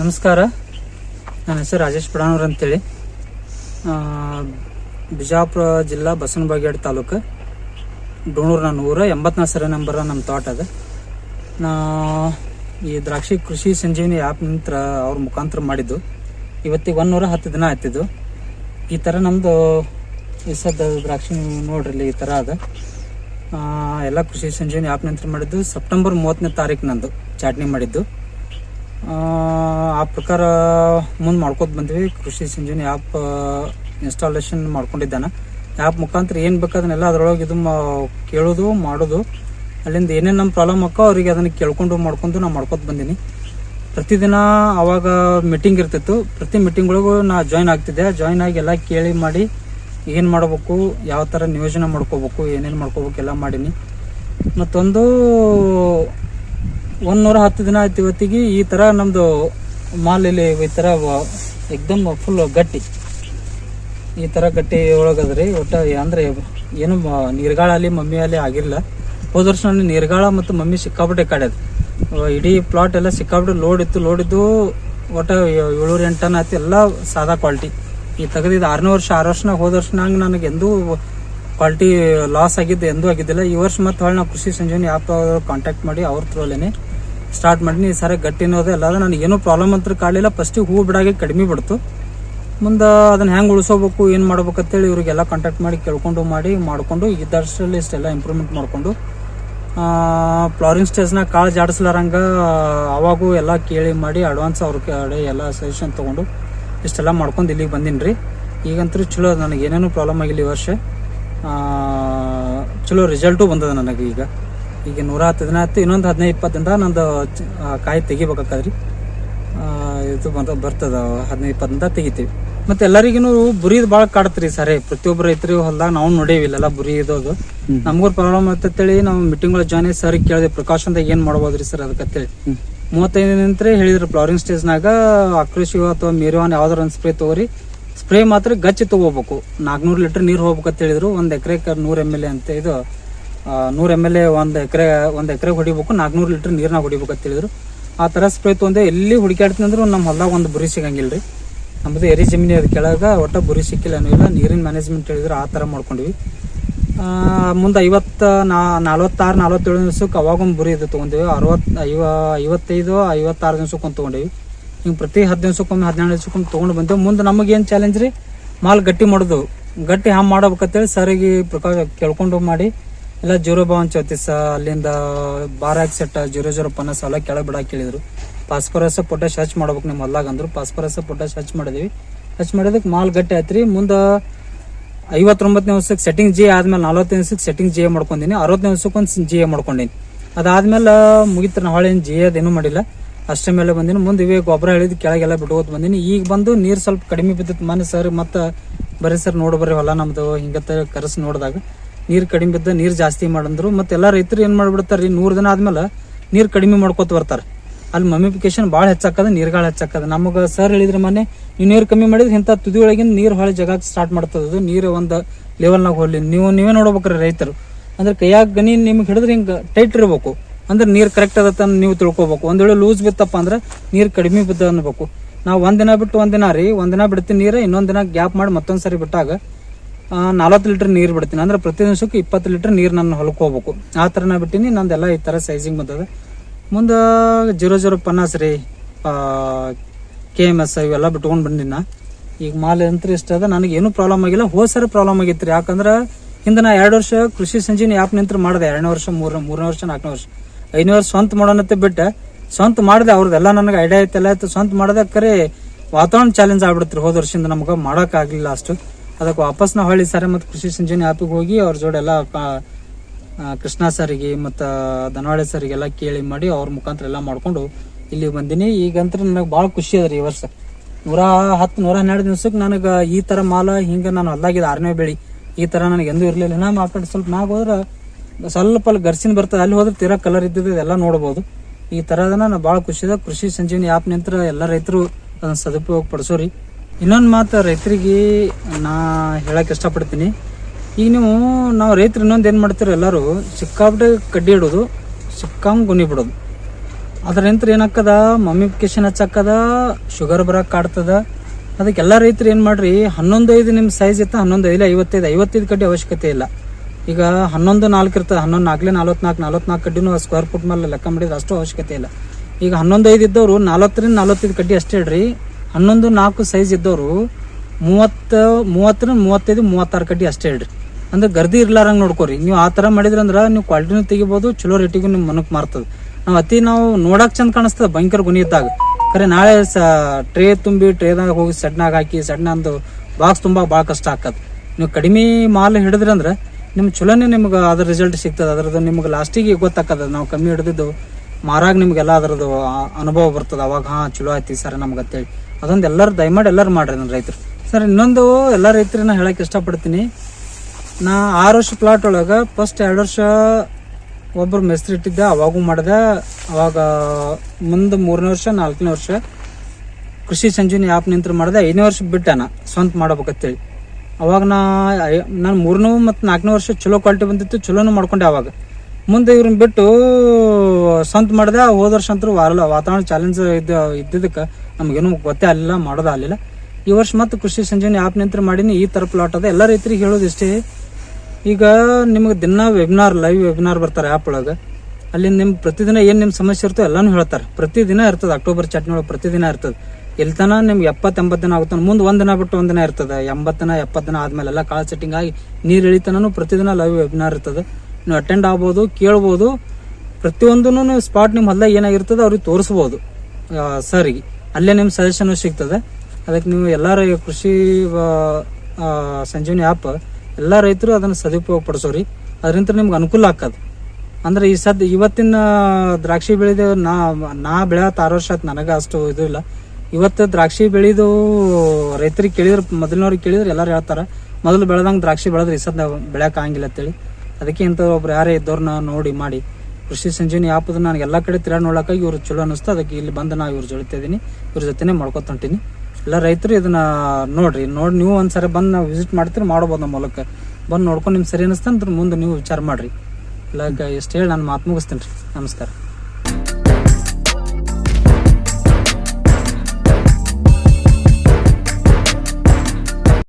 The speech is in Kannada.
ನಮಸ್ಕಾರ. ನನ್ನ ಹೆಸರು ರಾಜೇಶ್ ಪಡಾನೂರ್ ಅಂತೇಳಿ. ಬಿಜಾಪುರ ಜಿಲ್ಲಾ ಬಸವನ ಬಾಗೇವಾಡಿ ತಾಲೂಕು. ಡೋಣೂರು ನನ್ನ ಊರ ಎಂಬತ್ನಾಲ್ಕು ಸರ ನಂಬರ್ ನಮ್ಮ ತೋಟ ಅದ. ನಾ, ಈ ದ್ರಾಕ್ಷಿ ಕೃಷಿ ಸಂಜೀವಿನಿ ಆ್ಯಪ್ ನಂತರ ಅವ್ರ ಮುಖಾಂತರ ಮಾಡಿದ್ದು. ಇವತ್ತಿಗೆ ಒಂದು ನೂರ ಹತ್ತು ದಿನ ಆಯ್ತಿದ್ದು. ಈ ಥರ ನಮ್ಮದು ಈ ದ್ರಾಕ್ಷಿ ನೋಡ್ರಿ ಈ ಥರ ಅದ. ಎಲ್ಲ ಕೃಷಿ ಸಂಜೀವಿನಿ ಆ್ಯಪ್ ನಂತರ ಮಾಡಿದ್ದು. ಸೆಪ್ಟೆಂಬರ್ ಮೂವತ್ತನೇ ತಾರೀಕು ನಂದು ಚಾಟ್ನಿ ಮಾಡಿದ್ದು. ಆ, ಪ್ರಕಾರ ಮುಂದೆ ಮಾಡ್ಕೊತ ಬಂದ್ವಿ. ಕೃಷಿ ಸಂಜೀವಿನಿ ಆ್ಯಪ್ ಇನ್ಸ್ಟಾಲೇಷನ್ ಮಾಡ್ಕೊಂಡಿದ್ದಾನೆ. ಆ್ಯಪ್ ಮುಖಾಂತರ ಏನು ಬೇಕು ಅದನ್ನೆಲ್ಲ ಅದರೊಳಗೆ ಇದು ಕೇಳೋದು ಮಾಡೋದು. ಅಲ್ಲಿಂದ ಏನೇನು ನಮ್ಮ ಪ್ರಾಬ್ಲಮ್ ಅಕ್ಕ ಅವ್ರಿಗೆ ಅದನ್ನು ಕೇಳ್ಕೊಂಡು ಮಾಡ್ಕೊಂಡು ನಾ ಮಾಡ್ಕೊತ ಬಂದೀನಿ. ಪ್ರತಿದಿನ ಅವಾಗ ಮೀಟಿಂಗ್ ಇರ್ತಿತ್ತು. ಪ್ರತಿ ಮೀಟಿಂಗ್ ಒಳಗೂ ನಾ ಜಾಯ್ನ್ ಆಗ್ತಿದ್ದೆ. ಜಾಯ್ನ್ ಆಗಿ ಎಲ್ಲ ಕೇಳಿ ಮಾಡಿ ಏನು ಮಾಡಬೇಕು ಯಾವ ಥರ ನಿಯೋಜನೆ ಮಾಡ್ಕೋಬೇಕು ಏನೇನು ಮಾಡ್ಕೋಬೇಕು ಎಲ್ಲ ಮಾಡೀನಿ. ಮತ್ತೊಂದು ಒಂದೂರ ಹತ್ತು ದಿನ ಆಯ್ತು ಇವತ್ತಿಗೆ. ಈ ಥರ ನಮ್ಮದು ಮಾಲ್ ಇಲ್ಲಿ ಈ ಥರ ಎಕ್ದಮ್ ಫುಲ್ ಗಟ್ಟಿ. ಈ ಥರ ಗಟ್ಟಿ ಒಳಗದ್ರಿ ಒಟ್ಟ ಅಂದ್ರೆ ಏನು ನೀರ್ಗಾಳ ಅಲ್ಲಿ ಮಮ್ಮಿ ಅಲ್ಲಿ ಆಗಿರಲಿಲ್ಲ ಹೋದ ವರ್ಷ ನಾನು ನೀರ್ಗಾಳ ಮತ್ತು ಮಮ್ಮಿ ಸಿಕ್ಕಾಪಟ್ಟೆ ಕಾಡ್ಯದ ಇಡೀ ಪ್ಲಾಟ್ ಎಲ್ಲ ಸಿಕ್ಕಾಪಟ್ಟೆ ಲೋಡ್ ಇತ್ತು ಲೋಡ್ ಇದ್ದು ಒಟ್ಟ ಏಳೂರು ಎಂಟು ಟನ್ ಆಯ್ತು ಎಲ್ಲ ಸಾದಾ ಕ್ವಾಲಿಟಿ ಈ ತೆಗೆದಿದ್ದು ಆರನೇ ವರ್ಷ, ಆರು ವರ್ಷನಾಗ ಹೋದ ವರ್ಷನಾಗ ನನಗೆ ಎಂದೂ ಕ್ವಾಲಿಟಿ ಲಾಸ್ ಆಗಿದ್ದು ಎಂದೂ ಆಗಿದ್ದಿಲ್ಲ. ಈ ವರ್ಷ ಮತ್ತೆ ಹೊಳ್ಳಿ ನಾವು ಕೃಷಿ ಸಂಜೀವನಿ ಆ್ಯಪ್ ಕಾಂಟ್ಯಾಕ್ಟ್ ಮಾಡಿ ಅವ್ರ ಥ್ರೂಲೇನೆ ಸ್ಟಾರ್ಟ್ ಮಾಡೀನಿ ಸರ ಗಟ್ಟಿ ಅನ್ನೋದು ಎಲ್ಲ ನನಗೆ ಏನೂ ಪ್ರಾಬ್ಲಮ್ ಅಂತ ಕಾಡಲಿಲ್ಲ. ಫಸ್ಟಿಗೆ ಹೂ ಬಿಡಾಗೆ ಕಡಿಮೆ ಬಿಡ್ತು. ಮುಂದೆ ಅದನ್ನ ಹೆಂಗೆ ಉಳಿಸೋಬೇಕು, ಏನು ಮಾಡ್ಬೇಕು ಅಂತೇಳಿ ಇವರಿಗೆಲ್ಲ ಕಾಂಟ್ಯಾಕ್ಟ್ ಮಾಡಿ, ಕೇಳ್ಕೊಂಡು ಮಾಡಿ, ಮಾಡಿಕೊಂಡು ಇದ್ದಷ್ಟರಲ್ಲಿ ಇಷ್ಟೆಲ್ಲ ಇಂಪ್ರೂವ್ಮೆಂಟ್ ಮಾಡಿಕೊಂಡು ಫ್ಲವರಿಂಗ್ ಸ್ಟೇಜ್ನ ಕಾಳು ಜಾಡಿಸ್ಲಾರಂಗ, ಅವಾಗೂ ಎಲ್ಲ ಕೇಳಿ ಮಾಡಿ ಅಡ್ವಾನ್ಸ್ ಅವ್ರ ಕಡೆ ಎಲ್ಲ ಸಜೆಷನ್ ತೊಗೊಂಡು ಇಷ್ಟೆಲ್ಲ ಮಾಡ್ಕೊಂಡು ಇಲ್ಲಿಗೆ ಬಂದೀನಿ ರೀ ಈಗಂತೂ ಚಲೋ ನನಗೆ ಏನೇನು ಪ್ರಾಬ್ಲಮ್ ಆಗಿಲ್ಲ ಈ ವರ್ಷ. ಚಲೋ ರಿಸಲ್ಟು ಬಂದದ ನನಗೆ ಈಗ. ಈಗ ನೂರ ಹತ್ತು ದಿನ ಆಯ್ತು ಇನ್ನೊಂದು ಹದಿನೈದು ಇಪ್ಪತ್ತು ದಿನ ನಂದು ಕಾಯಿ ತೆಗಿಬೇಕಾಗ್ರಿ ಇದು ಬಂದ ಬರ್ತದ ಹದಿನೈದು ಇಪ್ಪತ್ತರಿಂದ ತೆಗಿತೀವಿ. ಮತ್ತೆ ಎಲ್ಲರಿಗೂ ಬುರಿದ್ ಭಾಳ ಕಾಡತ್ರಿ ಸರಿ. ಪ್ರತಿಯೊಬ್ಬರು ರೈತರಿ ಹೊಲ್ದಾಗ ನಾವು ನೋಡೇವಿ ಇಲ್ಲೆಲ್ಲ ಬುರಿ ಇದೋದು ನಮಗೂ ಪ್ರಾಬ್ಲಮ್ ಅಂತೇಳಿ ನಾವು ಮೀಟಿಂಗ್ ಒಳಗೆ ಜಾಯ್ನ್ ಸರ್ ಕೇಳಿದೆ ಪ್ರಿಕಾಷನ್ದಾಗ ಏನ್ ಮಾಡ್ಬೋದ್ರಿ ಸರ್ ಅದಕ್ಕಂತೇಳಿ? ಮೂವತ್ತೈದು ನಿಂತ್ರೆ ಹೇಳಿದ್ರು ಫ್ಲವರಿಂಗ್ ಸ್ಟೇಜ್ನಾಗ ಅಕ್ರೋಶಿವ ಅಥವಾ ಮೇರಿವಾನ್ ಯಾವ್ದಾರ ಒಂದು ಸ್ಪ್ರೇ ತಗೋರಿ. ಸ್ಪ್ರೇ ಮಾತ್ರ ಗಚ್ಚಿ ತಗೋಬೇಕು. ನಾಲ್ಕುನೂರು ಲೀಟರ್ ನೀರು ಹೋಗ್ಬೇಕಂತ ಹೇಳಿದ್ರು. ಒಂದು ಎಕರೆ ನೂರು ಎಂ ಎಲ್ ಎ ಅಂತ ಇದು. ನೂರು ಎಂ ಎಲ್ ಎ ಒಂದು ಎಕರೆ ಒಂದು ಎಕರೆ ಹೊಡಿಬೇಕು, ನಾಲ್ಕುನೂರು ಲೀಟರ್ ನೀರನ್ನ ಹೊಡಿಬೇಕು ಅಂತ ಹೇಳಿದ್ರು. ಆ ಥರ ಸ್ಪ್ರೇ ತೊಗೊಂಡೆ. ಎಲ್ಲಿ ಹುಡುಕಾಡ್ತೀನಿ ಅಂದ್ರೆ ನಮ್ಮ ಹೊಲ್ದಾಗ ಒಂದು ಬುರಿ ಸಿಗಂಗಿಲ್ಲ ರೀ ನಮ್ಮದು ಎರಿ ಜಮೀನು ಅದು ಕೆಳಗ, ಒಟ್ಟ ಬುರಿ ಸಿಕ್ಕಿಲ್ಲ ಏನೂ ಇಲ್ಲ. ನೀರಿನ ಮ್ಯಾನೇಜ್ಮೆಂಟ್ ಹೇಳಿದ್ರು, ಆ ಥರ ಮಾಡ್ಕೊಂಡ್ವಿ. ಮುಂದೆ ಐವತ್ತು ನಾ, ನಲ್ವತ್ತಾರು, ನಲ್ವತ್ತೇಳು ದಿವ್ಸಕ್ಕೆ ಅವಾಗೊಂದು ಬುರಿ ಇದು ತೊಗೊಂಡಿವಿ. ಅರವತ್ತು, ಐವ, ಐವತ್ತೈದು, ಐವತ್ತಾರು ದಿವ್ಸಕ್ಕೊಂದು ತೊಗೊಂಡಿವಿ. ಹಿಂಗೆ ಪ್ರತಿ ಹತ್ತು ದಿವ್ಸಕ್ಕೊಮ್ಮೆ ಹದಿನೇಳು ದಿವ್ಸಕ್ಕೊಮ್ಮೆ ತೊಗೊಂಡು ಬಂದೆವು. ಮುಂದೆ ನಮಗೇನು ಚಾಲೆಂಜ್ ರೀ? ಮಾಲ್ ಗಟ್ಟಿ ಮಾಡೋದು. ಗಟ್ಟಿ ಹ್ಯಾಂಗೆ ಮಾಡ್ಬೇಕಂತೇಳಿ ಸರಿಗೆ ಪ್ರಕಾರ ಕೇಳ್ಕೊಂಡು ಮಾಡಿ ಎಲ್ಲ ಜೀರೋ ಬಾವನ್ ಚೌತಿಸ ಅಲ್ಲಿಂದ ಬಾರಾಕ್ ಸೆಟ್ ಜೀರೋ ಜೀರೋ ಪನ್ನಸ್ ಎಲ್ಲ ಕೆಳಗೆ ಬಿಡಕ್ಕೆ ಕೇಳಿದ್ರು ಪಾಸ್ಪರಸ ಪೊಟ್ಯಾಶ್ ಹಚ್ ಮಾಡ್ಬೇಕು ನಿಮ್ಮ ಹೊಲ್ದಾಗ ಅಂದ್ರು. ಪಾಸ್ಪರಸ ಪೊಟ್ಯಾಶ್ ಹಚ್ ಮಾಡಿದ್ವಿ. ಹಚ್ ಮಾಡಿದಕ್ಕೆ ಮಾಲ್ ಗಟ್ಟಿ ಆಯ್ತ್ರಿ ಮುಂದೆ ಐವತ್ತೊಂಬತ್ತನೇ ನಿಮಿಷಕ್ಕೆ ಸೆಟ್ಟಿಂಗ್ ಜಿ ಆದ್ಮೇಲೆ ನಲ್ವತ್ತು ನಿಮಿಷಕ್ಕೆ ಸೆಟ್ಟಿಂಗ್ ಜಿ ಎ ಮಾಡ್ಕೊಂಡಿನಿ. ಅರವತ್ತು ವರ್ಷಕ್ಕೆ ಒಂದು ಜಿ ಎ ಮಾಡ್ಕೊಂಡಿನಿ. ಅದಾದ್ಮೇಲೆ ಮುಗಿತ್ರ ನಾ ಹೊಳೆ ಜಿ ಅದೇನು ಮಾಡಿಲ್ಲ. ಅಷ್ಟೇ ಮೇಲೆ ಬಂದಿನಿ. ಮುಂದೆ ಇವೇ ಗೊಬ್ಬರ ಹೇಳಿದ್ ಕೆಳಗೆಲ್ಲ ಬಿಟ್ಕೋತ ಬಂದಿನಿ. ಈಗ ಬಂದು ನೀರು ಸ್ವಲ್ಪ ಕಡಿಮೆ ಬಿದ್ದಿತ್ತು ಮನೆ ಸರ್ ಮತ್ತೆ ಬರೀ ಸರ್ ನೋಡಿ ಬರ್ರಿ ಹೊಲ ನಮ್ದು ಹಿಂಗತ್ತ ಕರೆಸಿ ನೋಡಿದಾಗ. ನೀರು ಕಡಿಮೆ ಬಿದ್ದ ನೀರು ಜಾಸ್ತಿ ಮಾಡಂದ್ರು. ಮತ್ತೆ ಎಲ್ಲ ರೈತರು ಏನು ಮಾಡ್ಬಿಡ್ತಾರೆ ರೀ ನೂರು ದಿನ ಆದ್ಮೇಲೆ ನೀರು ಕಡಿಮೆ ಮಾಡ್ಕೊತ ಬರ್ತಾರೆ. ಅಲ್ಲಿ ಮಮಿಫಿಕೇಶನ್ ಭಾಳ ಹೆಚ್ಚಾಕದ, ನೀರ್ಗಾಳ ಹೆಚ್ಚಾಕದ. ನಮಗೆ ಸರ್ ಹೇಳಿದ್ರೆ ಮೊನ್ನೆ, ನೀವು ನೀರು ಕಮ್ಮಿ ಮಾಡಿದ್ರೆ ಇಂಥ ತುದಿ ಒಳಗಿನ ನೀರು ಹೊಳೆ ಜಾಗಕ್ಕೆ ಸ್ಟಾರ್ಟ್ ಮಾಡ್ತದದು ನೀರು ಒಂದು ಲೆವೆಲ್ನಾಗ ಹೋಗ್ಲಿ. ನೀವು, ನೀವೇ ನೋಡ್ಬೇಕ್ರಿ ರೈತರು. ಅಂದ್ರೆ ಕೈಯಾಗ ಗನಿ ನಿಮ್ಗೆ ಹಿಡಿದ್ರೆ ಹಿಂಗೆ ಟೈಟ್ ಇರಬೇಕು. ಅಂದ್ರೆ ನೀರು ಕರೆಕ್ಟ್ ಅದತ್ತ ನೀವು ತಿಳ್ಕೊಬೇಕು. ಒಂದು ವೇಳೆ ಲೂಸ್ ಬಿತ್ತಪ್ಪ ಅಂದ್ರೆ ನೀರು ಕಡಿಮೆ ಬಿದ್ದ ಅನ್ಬೇಕು. ನಾವು ಒಂದಿನ ಬಿಟ್ಟು ಒಂದಿನ ರೀ ಒಂದಿನ ಬಿಡ್ತೀನಿ ನೀರು, ಇನ್ನೊಂದ್ ದಿನ ಗ್ಯಾಪ್ ಮಾಡಿ ಮತ್ತೊಂದು ಸರಿ ಬಿಟ್ಟಾಗ ನಲ್ವತ್ತು ಲೀಟರ್ ನೀರು ಬಿಡ್ತೀನಿ. ಅಂದ್ರೆ ಪ್ರತಿ ದಿವಸಕ್ಕೆ ಇಪ್ಪತ್ತು ಲೀಟರ್ ನೀರು ನಾನು ಹೊಲಕ್ಕೆ ಆ ಥರ ನಾ ಬಿಟ್ಟಿನಿ. ನಂದೆಲ್ಲ ಈ ಥರ ಸೈಜಿಂಗ್ ಬಂದದ. ಮುಂದೆ ಜೀರೋ ಜೀರೋ ಪನ್ನಾಸ್ ರೀ ಕೆ ಎಂ ಎಸ್ ಇವೆಲ್ಲ ಬಿಟ್ಕೊಂಡು ಬಂದಿನ. ಈಗ ಮಾಲ್ ಯಂತ್ರ ಇಷ್ಟ ಅದ, ನನಗೆ ಏನೂ ಪ್ರಾಬ್ಲಮ್ ಆಗಿಲ್ಲ. ಹೋದ್ ಸರಿ ಪ್ರಾಬ್ಲಮ್ ಆಗಿತ್ತು ರೀ ಯಾಕಂದ್ರೆ ಹಿಂದೆ ನಾ ಎರಡು ವರ್ಷ ಕೃಷಿ ಸಂಜೀವಿನಿ ಆ್ಯಪ್ ನಿಂತ್ರ ಮಾಡಿದೆ. ಎರಡನೇ ವರ್ಷ, ಮೂರನೇ ಮೂರನೇ ವರ್ಷ, ನಾಲ್ಕನೇ ವರ್ಷ. ಐದನೇ ವರ್ಷ ಸ್ವಂತ ಮಾಡೋಣತ್ತೆ ಬಿಟ್ಟೆ. ಸ್ವಂತ ಮಾಡಿದೆ. ಅವ್ರದ್ದೆಲ್ಲ ನನಗೆ ಐಡಿಯಾ ಐತೆ, ಎಲ್ಲ ಆಯ್ತು ಸ್ವಂತ ಮಾಡಿದೆ ಕರೆ ವಾತಾವರಣ ಚಾಲೆಂಜ್ ಆಗ್ಬಿಡ್ತ್ರಿ ಹೋದ ವರ್ಷದಿಂದ ನಮ್ಗೆ. ಮಾಡೋಕ್ಕಾಗಲಿಲ್ಲ ಅಷ್ಟು. ಅದಕ್ಕೆ ವಾಪಸ್ ನಾವು ಹೊಳ್ಳಿ ಸರ್ ಮತ್ತು ಕೃಷಿ ಸಂಜೀವಿನಿ ಆ್ಯಪಿಗೆ ಹೋಗಿ ಅವ್ರ ಜೋಡಿ ಎಲ್ಲ ಕೃಷ್ಣ ಸರಿಗೆ ಮತ್ತು ದನವಾಳೆ ಸರಿಗೆಲ್ಲ ಕೇಳಿ ಮಾಡಿ ಅವ್ರ ಮುಖಾಂತರ ಎಲ್ಲ ಮಾಡ್ಕೊಂಡು ಇಲ್ಲಿ ಬಂದೀನಿ. ಈಗಂತೂ ನನಗೆ ಭಾಳ ಖುಷಿ ಅದ ರೀ ಈ ವರ್ಷ. ನೂರ ಹತ್ತು, ನೂರ ಹನ್ನೆರಡು ದಿವ್ಸಕ್ಕೆ ನನಗೆ ಈ ಥರ ಮಾಲ, ಹಿಂಗೆ ನಾನು ಹೊಲ್ದಾಗಿದ್ದು ಆರನೇ ಬೆಳಿ. ಈ ಥರ ನನಗೆ ಎಂದೂ ಇರಲಿಲ್ಲ. ನಾ ಕಡೆ ಸ್ವಲ್ಪ ನಾಗ ಹೋದ್ರೆ ಸ್ವಲ್ಪ ಅಲ್ಲಿ ಗರ್ಸಿನ ಬರ್ತದೆ. ಅಲ್ಲಿ ಹೋದ್ರೆ ತೀರಾ ಕಲರ್ ಇದ್ದಿದ್ದು ಎಲ್ಲ ನೋಡ್ಬೋದು. ಈ ಥರದನ್ನ ನಾನು ಭಾಳ ಖುಷಿ ಅದ. ಕೃಷಿ ಸಂಜೀವಿನಿ ಆ್ಯಪ್ ನಿಂತರ ಎಲ್ಲ ರೈತರು ಸದುಪಯೋಗ ಪಡಿಸೋರಿ. ಇನ್ನೊಂದು ಮಾತು ರೈತರಿಗೆ ನಾ ಹೇಳಕ್ಕೆ ಇಷ್ಟಪಡ್ತೀನಿ. ಈಗ ನೀವು, ನಾವು ರೈತರು ಇನ್ನೊಂದು ಏನು ಮಾಡ್ತೀರಿ ಎಲ್ಲರೂ ಸಿಕ್ಕಾಪಟ್ಟೆ ಕಡ್ಡಿ ಇಡೋದು ಸಿಕ್ಕಾಂಗ್ ಗುನಿ ಬಿಡೋದು. ಅದ್ರಂತ್ರ ಏನಾಕ್ಕದ ಮಮ್ಮಿಫಿಕೇಶನ್ ಹಚ್ಚಕ್ಕದ ಶುಗರ್ ಬರಕ್ ಕಾಡ್ತದ ಅದಕ್ಕೆಲ್ಲ ರೈತರು ಏನು ಮಾಡ್ರಿ ಹನ್ನೊಂದು ಐದು ನಿಮ್ ಸೈಜ್ ಇತ್ತ ಹನ್ನೊಂದು ಐದು ಐವತ್ತೈದು ಐವತ್ತೈದು ಕಡ್ಡಿ ಅವಶ್ಯಕತೆ ಇಲ್ಲ. ಈಗ ಹನ್ನೊಂದು ನಾಲ್ಕು ಇರ್ತದೆ, ಹನ್ನೊಂದು ನಾಲ್ಕಲೇ ನಲ್ವತ್ನಾಲ್ಕು ನಲ್ವತ್ನಾಲ್ಕು ಕಡ್ಡಿನೂ ಸ್ಕ್ವೇರ್ ಫುಟ್ ಮೇಲೆ ಲೆಕ್ಕ ಮಾಡಿದ್ರೆ ಅಷ್ಟು ಅವಶ್ಯಕತೆ ಇಲ್ಲ. ಈಗ ಹನ್ನೊಂದು ಐದು ಇದ್ದವರು ನಲ್ವತ್ತರಿಂದ ನಲ್ವತ್ತೈದು ಕಡ್ಡಿ ಅಷ್ಟೇ ಇಡ್ರಿ ಹನ್ನೊಂದು, ನಾಲ್ಕು ಸೈಜ್ ಇದ್ದವರು ಮೂವತ್ತ, ಮೂವತ್ತರಿಂದ ಮೂವತ್ತೈದು, ಮೂವತ್ತಾರು ಕಡ್ಡಿ ಅಷ್ಟೇ ಇಡ್ರಿ ಅಂದ್ರೆ ಗರ್ದಿ ಇರ್ಲಾರಂಗ್ ನೋಡ್ಕೋರಿ. ನೀವು ಆ ತರ ಮಾಡಿದ್ರಂದ್ರೆ ನೀವು ಕ್ವಾಲಿಟಿನೂ ತೆಗಿಬೋದು, ಚಲೋ ರೇಟಿಗೂ ನಿಮ್ಮ ಮನಕ್ಕೆ ಮಾರ್ತದೆ. ನಾವು ಅತಿ ನಾವು ನೋಡಕ್ಕೆ ಚಂದ ಕಾಣಿಸ್ತದ ಭಯಂಕರ ಗುಣಿ ಇದ್ದಾಗ. ಖರೆ ನಾಳೆ ಟ್ರೇ ತುಂಬಿ ಟ್ರೇದಾಗ ಹೋಗಿ ಸಡ್ನಾಗ ಹಾಕಿ ಸಡ್ನಂದು ಬಾಕ್ಸ್ ತುಂಬಾ ಭಾಳ ಕಷ್ಟ ಆಕತ್ ನೀವು ಕಡಿಮೆ ಮಾಲ್ ಹಿಡಿದ್ರಂದ್ರೆ ನಿಮ್ಮ ಚಲೋನೇ ನಿಮ್ಗೆ ಅದ್ರ ರಿಸಲ್ಟ್ ಸಿಗ್ತದೆ. ಅದ್ರದ್ದು ನಿಮ್ಗೆ ಲಾಸ್ಟಿಗೆ ಗೊತ್ತಾಕದ. ನಾವು ಕಮ್ಮಿ ಹಿಡಿದಿದ್ದು ಮಾರಾಗ ನಿಮ್ಗೆಲ್ಲ ಅದ್ರದ್ದು ಅನುಭವ ಬರ್ತದ. ಅವಾಗ ಹಾಂ, ಚಲೋ ಆಯ್ತಿ ಸರ್ ನಮ್ಗೆ ಅಂತೇಳಿ ಅದೊಂದು ಎಲ್ಲರೂ ದಯಮಾಡಿ ಎಲ್ಲರೂ ಮಾಡ್ರಿ ನನ್ನ ರೈತರು. ಸರ್, ಇನ್ನೊಂದು ಎಲ್ಲ ರೈತರನ್ನ ಹೇಳಕ್ಕೆ ಇಷ್ಟಪಡ್ತೀನಿ. ನಾ ಆರು ವರ್ಷ ಪ್ಲಾಟ್ ಒಳಗೆ ಫಸ್ಟ್ ಎರಡು ವರ್ಷ ಒಬ್ಬರು ಮೆಸ್ರು ಇಟ್ಟಿದ್ದೆ, ಅವಾಗೂ ಮಾಡಿದೆ. ಅವಾಗ ಮುಂದೆ ಮೂರನೇ ವರ್ಷ, ನಾಲ್ಕನೇ ವರ್ಷ ಕೃಷಿ ಸಂಜೀವಿನಿ ಆ್ಯಪ್ ನಿಂತ್ರ ಮಾಡಿದೆ. ಐದನೇ ವರ್ಷ ಬಿಟ್ಟೆ ನಾ, ಸ್ವಂತ ಮಾಡ್ಬೇಕಂತೇಳಿ. ಅವಾಗ ನಾ, ನಾನು ಮೂರನೇ ಮತ್ತು ನಾಲ್ಕನೇ ವರ್ಷ ಚಲೋ ಕ್ವಾಲಿಟಿ ಬಂದಿತ್ತು, ಚಲೋನು ಮಾಡ್ಕೊಂಡೆ ಅವಾಗ. ಮುಂದೆ ಇವ್ರನ್ನ ಬಿಟ್ಟು ಸ್ವಂತ ಮಾಡಿದೆ ಹೋದ ವರ್ಷ ಅಂತೂ ವಾರಲ್ಲ, ವಾತಾವರಣ ಚಾಲೆಂಜ್ ಇದ್ದ, ಇದ್ದಿದ್ದಕ್ಕೆ ನಮಗೇನು ಗೊತ್ತೇ ಆಗಲಿಲ್ಲ, ಮಾಡೋದೇ ಆಗಲಿಲ್ಲ. ಈ ವರ್ಷ ಮತ್ತೆ ಕೃಷಿ ಸಂಜೀವಿನಿ ಆಪ್ ನಿಂತ್ರ ಮಾಡೀನಿ, ಈ ಥರ ಪ್ಲಾಟ್ ಅದ. ಎಲ್ಲ ರೈತರಿಗೆ ಹೇಳೋದು ಇಷ್ಟೇ, ಈಗ ನಿಮ್ಗೆ ದಿನ ವೆಬಿನಾರ್ ಲೈವ್ ವೆಬಿನಾರ್ ಬರ್ತಾರೆ ಆ್ಯಪ್ ಒಳಗೆ. ಅಲ್ಲಿ ನಿಮ್ಮ ಪ್ರತಿದಿನ ಏನು ನಿಮ್ಮ ಸಮಸ್ಯೆ ಇರ್ತೋ ಎಲ್ಲಾನು ಹೇಳ್ತಾರೆ. ಪ್ರತಿದಿನ ಇರ್ತದೆ ಅಕ್ಟೋಬರ್ ಚಟ್ನಿ ಒಳಗೆ ಪ್ರತಿದಿನ ಇರ್ತದೆ. ಇಲ್ಲಿ ತನ ನಿಮ್ಗೆ ಎಪ್ಪತ್ತು ಎಂಬತ್ತು ದಿನ ಆಗುತ್ತೆ ಮುಂದೆ ಒಂದು ದಿನ ಬಿಟ್ಟು ಒಂದು ದಿನ ಇರ್ತದೆ. ಎಂಬತ್ತು ದಿನ ಎಪ್ಪತ್ತು ದಿನ ಆದ್ಮೇಲೆ ಎಲ್ಲ ಕಾಳು ಸೆಟ್ಟಿಂಗ್ ಆಗಿ ನೀರು ಇಳಿತನೂ ಪ್ರತಿದಿನ ಲೈವ್ ವೆಬಿನಾರ್ ಇರ್ತದೆ. ನೀವು ಅಟೆಂಡ್ ಆಗ್ಬೋದು, ಕೇಳ್ಬೋದು. ಪ್ರತಿಯೊಂದೂ ಸ್ಪಾಟ್ ನಿಮ್ಮ ಹೊಲ್ದಾಗ ಏನಾಗಿರ್ತದೆ ಅವ್ರಿಗೆ ತೋರಿಸ್ಬೋದು. ಸರಿಗೆ ಅಲ್ಲೇ ನಿಮ್ಮ ಸಜೆಷನ್ ಸಿಗ್ತದೆ. ಅದಕ್ಕೆ ನೀವು ಎಲ್ಲಾರ ಕೃಷಿ ಸಂಜೀವಿನಿ ಆ್ಯಪ್ ಎಲ್ಲ ರೈತರು ಅದನ್ನು ಸದುಪಯೋಗ ಪಡಿಸೋರಿ. ಅದರಿಂದ ನಿಮ್ಗೆ ಅನುಕೂಲ ಆಕ್ಕದ ಅಂದ್ರೆ ಈ ಸದ್, ಇವತ್ತಿನ ದ್ರಾಕ್ಷಿ ಬೆಳೆದ ನಾ ನಾ ಬೆಳೆಯತ್ ಆರು ವರ್ಷ ಆಯ್ತು ನನಗೆ ಅಷ್ಟು ಇದು ಇಲ್ಲ. ಇವತ್ತು ದ್ರಾಕ್ಷಿ ಬೆಳೆದು ರೈತರಿಗೆ ಕೇಳಿದ್ರೆ, ಮೊದಲಿನವ್ರಿಗೆ ಕೇಳಿದ್ರೆ ಎಲ್ಲರೂ ಹೇಳ್ತಾರೆ, ಮೊದಲು ಬೆಳೆದಂಗೆ ದ್ರಾಕ್ಷಿ ಬೆಳೆದ್ರೆ ಈ ಸದ್ ಬೆಳೆಯಕ್ಕೆ ಆಗಂಗಿಲ್ಲ ಅಂತೇಳಿ. ಅದಕ್ಕೆ ಇಂಥ ಒಬ್ರು ಯಾರೇ ಇದ್ದವ್ರನ್ನ ನೋಡಿ ಮಾಡಿ. ಕೃಷಿ ಸಂಜೀವಿನಿ ಆಪದ ನನಗೆ ಎಲ್ಲ ಕಡೆ ತಿರ್ಗಾಡಿ ನೋಡೋಕ್ಕಾಗಿ ಇವ್ರು ಚಲೋ ಅನಿಸ್ತು. ಅದಕ್ಕೆ ಇಲ್ಲಿ ಬಂದು ನಾ ಇವ್ರ ಜೊತೆ ಇದ್ದೀನಿ. ಇವ್ರ ಜೊತೆನೆ ಮಾಡ್ಕೊತ ಹೊಂಟೀನಿ. ಎಲ್ಲ ರೈತರು ಇದನ್ನ ನೋಡ್ರಿ. ನೋಡಿ ನೀವು ಒಂದ್ಸರಿ ಬಂದು ನಾವು ವಿಸಿಟ್ ಮಾಡ್ತೀರಿ, ಮಾಡ್ಬೋದು ನಮ್ಮ ಮೂಲಕ. ಬಂದು ನೋಡ್ಕೊಂಡು ನಿಮ್ಗೆ ಸರಿ ಅನಿಸ್ತಾ ಅಂದ್ರೆ ಮುಂದೆ ನೀವು ವಿಚಾರ ಮಾಡ್ರಿ. ಇಲ್ಲ ಎಷ್ಟು ಹೇಳಿ ನಾನು ಮಾತು ಮುಗಿಸ್ತೀನಿ ರೀ ನಮಸ್ಕಾರ.